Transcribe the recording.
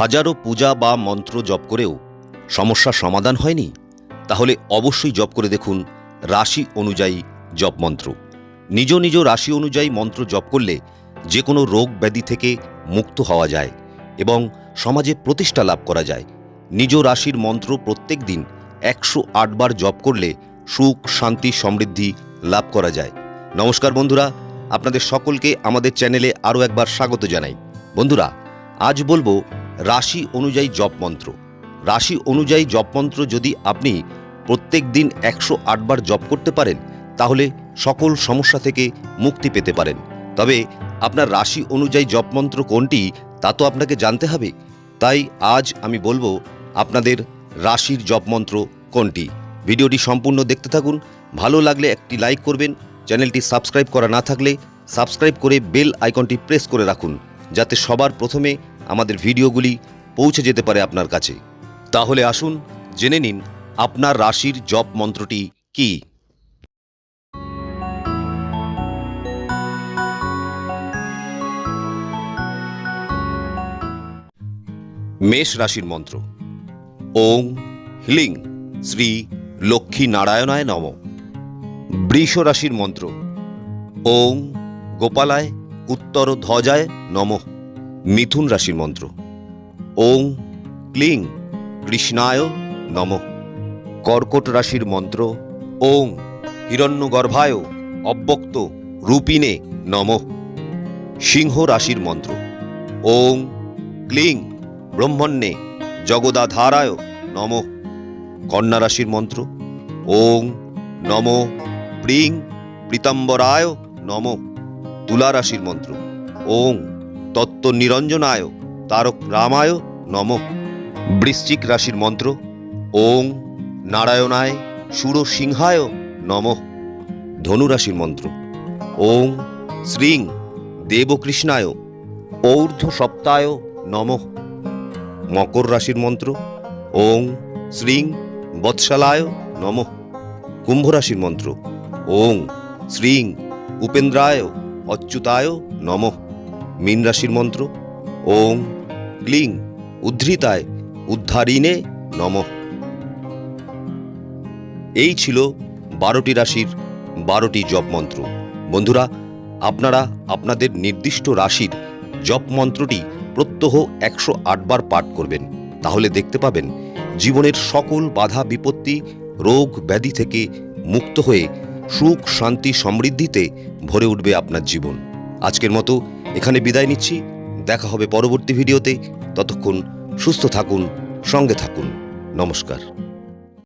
হাজারো পূজা বা মন্ত্র জপ করেও সমস্যার সমাধান হয়নি? তাহলে অবশ্যই জপ করে দেখুন রাশি অনুযায়ী জপ মন্ত্র। নিজ নিজ রাশি অনুযায়ী মন্ত্র জপ করলে যে কোনো রোগ ব্যাধি থেকে মুক্ত হওয়া যায় এবং সমাজে প্রতিষ্ঠা লাভ করা যায়। নিজ রাশির মন্ত্র প্রত্যেক দিন একশো আটবার জপ করলে সুখ, শান্তি, সমৃদ্ধি লাভ করা যায়। নমস্কার বন্ধুরা, আপনাদের সকলকে আমাদের চ্যানেলে আরও একবার স্বাগত জানাই। বন্ধুরা, আজ বলব রাশি অনুযায়ী জপ মন্ত্র। রাশি অনুযায়ী জপ মন্ত্র যদি আপনি প্রত্যেক দিন একশো আটবার জপ করতে পারেন, তাহলে সকল সমস্যা থেকে মুক্তি পেতে পারেন। তবে আপনার রাশি অনুযায়ী জপ মন্ত্র কোনটি, তা তো আপনাকে জানতে হবে। তাই আজ আমি বলব আপনাদের রাশির জপ মন্ত্র কোনটি। ভিডিওটি সম্পূর্ণ দেখতে থাকুন। ভালো লাগলে একটি লাইক করবেন। চ্যানেলটি সাবস্ক্রাইব করা না থাকলে সাবস্ক্রাইব করে বেল আইকনটি প্রেস করে রাখুন, যাতে সবার প্রথমে আমাদের ভিডিওগুলি পৌঁছে যেতে পারে আপনার কাছে। তাহলে আসুন, জেনে নিন আপনার রাশির জপ মন্ত্রটি কি। মেষ রাশির মন্ত্র। ওং হিলিং শ্রী লক্ষ্মী নারায়ণায় নম। বৃষ রাশির মন্ত্র। ওং গোপালায় উত্তর ধ্বজায় নম। মিথুন রাশির মন্ত্র। ওং ক্লিং কৃষ্ণায় নম। কর্কট রাশির মন্ত্র, ওং হিরণ্যগর্ভায় অব্যক্ত রূপিণে নম। সিংহ রাশির মন্ত্র, ওং ক্লিং ব্রহ্মণ্যে জগদাধারায় নম। কন্যা রাশির মন্ত্র, ওং নম। প্রিং পীতাম্বরায় নম। তুলা রাশির মন্ত্র, ওং তত্ত্ব নিরঞ্জনায় তারক রামায় নম। বৃশ্চিক রাশির মন্ত্র, ওং নারায়ণায় সুর সিংহায় নম। ধনু রাশির মন্ত্র, ওং শ্রীং দেবকৃষ্ণায় ঔর্ধ্ব সপ্তায় নমঃ। মকর রাশির মন্ত্র, ওং শ্রীং বৎসালায় নম। কুম্ভ রাশির মন্ত্র, ওং শ্রীং উপেন্দ্রায় অচ্যুতায় নম। মীন রাশির মন্ত্র। ওং ক্লিং উদ্ধৃতায় উদ্ধারিণে নম। এই ছিল বারোটি রাশির বারোটি জপ মন্ত্র। বন্ধুরা, আপনারা আপনাদের নির্দিষ্ট রাশির জপ মন্ত্রটি প্রত্যহ একশো আটবার পাঠ করবেন। তাহলে দেখতে পাবেন, জীবনের সকল বাধা বিপত্তি, রোগ ব্যাধি থেকে মুক্ত হয়ে সুখ শান্তি সমৃদ্ধিতে ভরে উঠবে আপনার জীবন। আজকের মতো এখানে বিদায় নিচ্ছি। দেখা হবে পরবর্তী ভিডিওতে। ততক্ষণ সুস্থ থাকুন সঙ্গে থাকুন। নমস্কার।